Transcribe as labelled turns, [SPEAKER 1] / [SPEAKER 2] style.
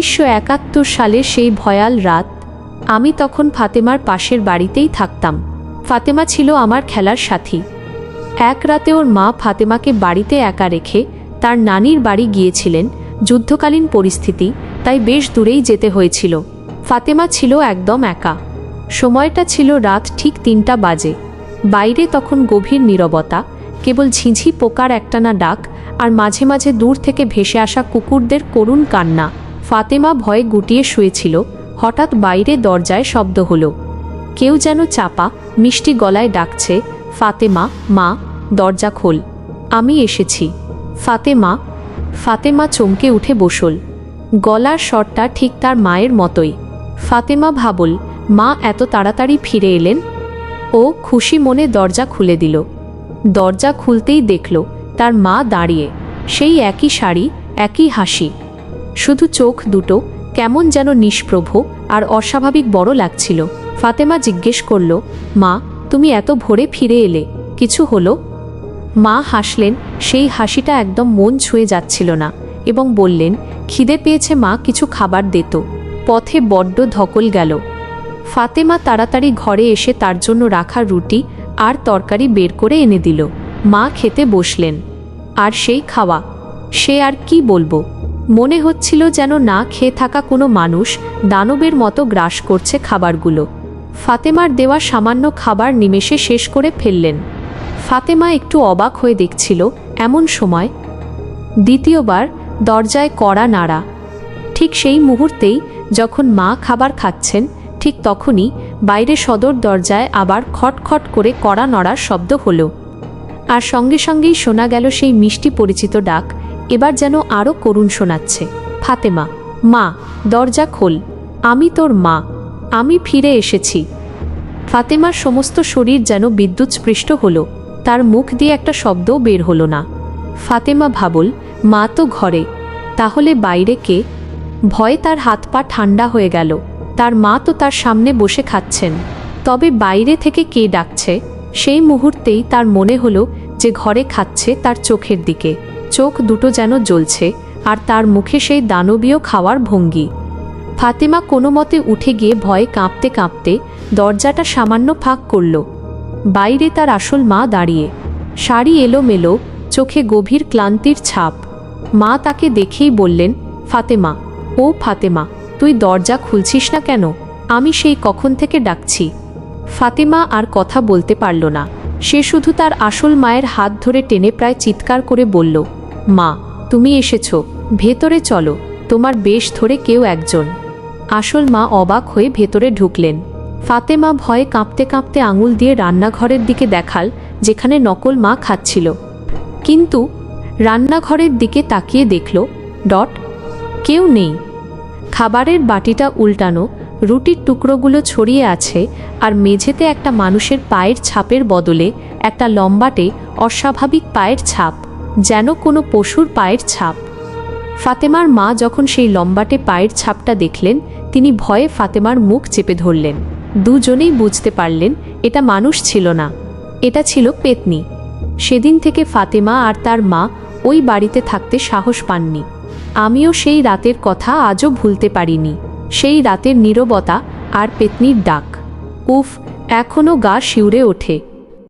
[SPEAKER 1] উনিশশো একাত্তর সালের সেই ভয়াল রাত, আমি তখন ফাতেমার পাশের বাড়িতেই থাকতাম। ফাতেমা ছিল আমার খেলার সাথী। এক রাতে ওর মা ফাতেমাকে বাড়িতে একা রেখে তার নানির বাড়ি গিয়েছিলেন, যুদ্ধকালীন পরিস্থিতি, তাই বেশ দূরেই যেতে হয়েছিল। ফাতেমা ছিল একদম একা। সময়টা ছিল রাত ঠিক তিনটা বাজে। বাইরে তখন গভীর নীরবতা, কেবল ঝিঝি পোকার একটানা ডাক, আর মাঝে মাঝে দূর থেকে ভেসে আসা কুকুরদের করুণ কান্না। ফাতেমা ভয়ে গুটিয়ে শুয়েছিল। হঠাৎ বাইরে দরজায় শব্দ হলো। কেউ যেন চাপা, মিষ্টি গলায় ডাকছে, ফাতেমা, মা, দরজা খোল। আমি এসেছি। ফাতেমা ফাতেমা চমকে উঠে বসল। গলার স্বরটা ঠিক তার মায়ের মতোই। ফাতেমা ভাবল, মা এত তাড়াতাড়ি ফিরে এলেন? ও খুশি মনে দরজা খুলে দিল। দরজা খুলতেই দেখল, তার মা দাঁড়িয়ে। সেই একই শাড়ি, একই হাসি। শুধু চোখ দুটো কেমন যেন নিষ্প্রভ আর অস্বাভাবিক বড় লাগছিল। ফাতেমা জিজ্ঞেস করল, মা, তুমি এত ভোরে ফিরে এলে, কিছু হলো? মা হাসলেন, সেই হাসিটা একদম মন ছুঁয়ে যাচ্ছিল না এবং বললেন, খিদে পেয়েছে মা, কিছু খাবার দিত পথে বড্ড ধকল গেল। ফাতেমা তাড়াতাড়ি ঘরে এসে তার জন্য রাখা রুটি আর তরকারি বের করে এনে দিল। মা খেতে বসলেন। আর সেই খাওয়া, সে আর কি বলব? মনে হচ্ছিল যেন না খেয়ে থাকা কোনো মানুষ দানবের মতো গ্রাস করছে খাবারগুলো। ফাতেমার দেওয়া সামান্য খাবার নিমেষে শেষ করে ফেললেন। ফাতেমা একটু অবাক হয়ে দেখছিল, এমন সময় দ্বিতীয়বার দরজায় কড়া নাড়া। ঠিক সেই মুহূর্তেই যখন মা খাবার খাচ্ছেন, ঠিক তখনই বাইরে সদর দরজায় আবার খটখট করে কড়া নড়ার শব্দ হলো। আর সঙ্গে সঙ্গেই শোনা গেল সেই মিষ্টি পরিচিত ডাক এবার যেন আরও করুণ শোনাচ্ছে। ফাতেমা, মা, দরজা খোল। আমি তোর মা। আমি ফিরে এসেছি। ফাতেমার সমস্ত শরীর যেন বিদ্যুৎ স্পৃষ্ট হলো। তার মুখ দিয়ে একটা শব্দও বের হলো না। ফাতেমা ভাবল, মা তো ঘরে। তাহলে বাইরে কে? ভয়ে তার হাত পা ঠান্ডা হয়ে গেল। তার মা তো তার সামনে বসে খাচ্ছেন। তবে বাইরে থেকে কে ডাকছে? সেই মুহূর্তেই তার মনে হলো যে ঘরে খাচ্ছে তার চোখের দিকে। চোখ দুটো যেন জ্বলছে, আর তার মুখে সেই দানবীয় খাওয়ার ভঙ্গি। ফাতেমা কোনো মতে উঠে গিয়ে ভয়ে কাঁপতে কাঁপতে দরজাটা সামান্য ফাঁক করল। বাইরে তার আসল মা দাঁড়িয়ে। শাড়ি এলোমেলো, চোখে গভীর ক্লান্তির ছাপ। মা তাকে দেখেই বললেন, ফাতেমা, ও ফাতেমা, তুই দরজা খুলছিস না কেন? আমি সেই কখন থেকে ডাকছি। ফাতেমা আর কথা বলতে পারল না। সে শুধু তার আসল মায়ের হাত ধরে টেনে প্রায় চিৎকার করে বলল মা, তুমি এসেছ, ভেতরে চলো, তোমার বেশ ধরে কেউ একজন। আসল মা অবাক হয়ে ভেতরে ঢুকলেন। ফাতেমা ভয়ে কাঁপতে কাঁপতে আঙুল দিয়ে রান্নাঘরের দিকে দেখাল, যেখানে নকল মা খাচ্ছিল। কিন্তু রান্নাঘরের দিকে তাকিয়ে দেখল, ডট, কেউ নেই। খাবারের বাটিটা উল্টানো, রুটির টুকরোগুলো ছড়িয়ে আছে আর মেঝেতে একটা মানুষের পায়ের ছাপের বদলে একটা লম্বাটে অস্বাভাবিক পায়ের ছাপ। যেন কোনো পশুর পায়ের ছাপ। ফাতেমার মা যখন সেই লম্বাটে পায়ের ছাপটা দেখলেন, তিনি ভয়ে ফাতেমার মুখ চেপে ধরলেন। দুজনেই বুঝতে পারলেন, এটা মানুষ ছিল না। এটা ছিল পেতনি। সেদিন থেকে ফাতেমা আর তার মা ওই বাড়িতে থাকতে সাহস পাননি। আমিও সেই রাতের কথা আজও ভুলতে পারিনি। সেই রাতের নীরবতা আর পেতনির ডাক। উফ এখনও গা শিউরে ওঠে।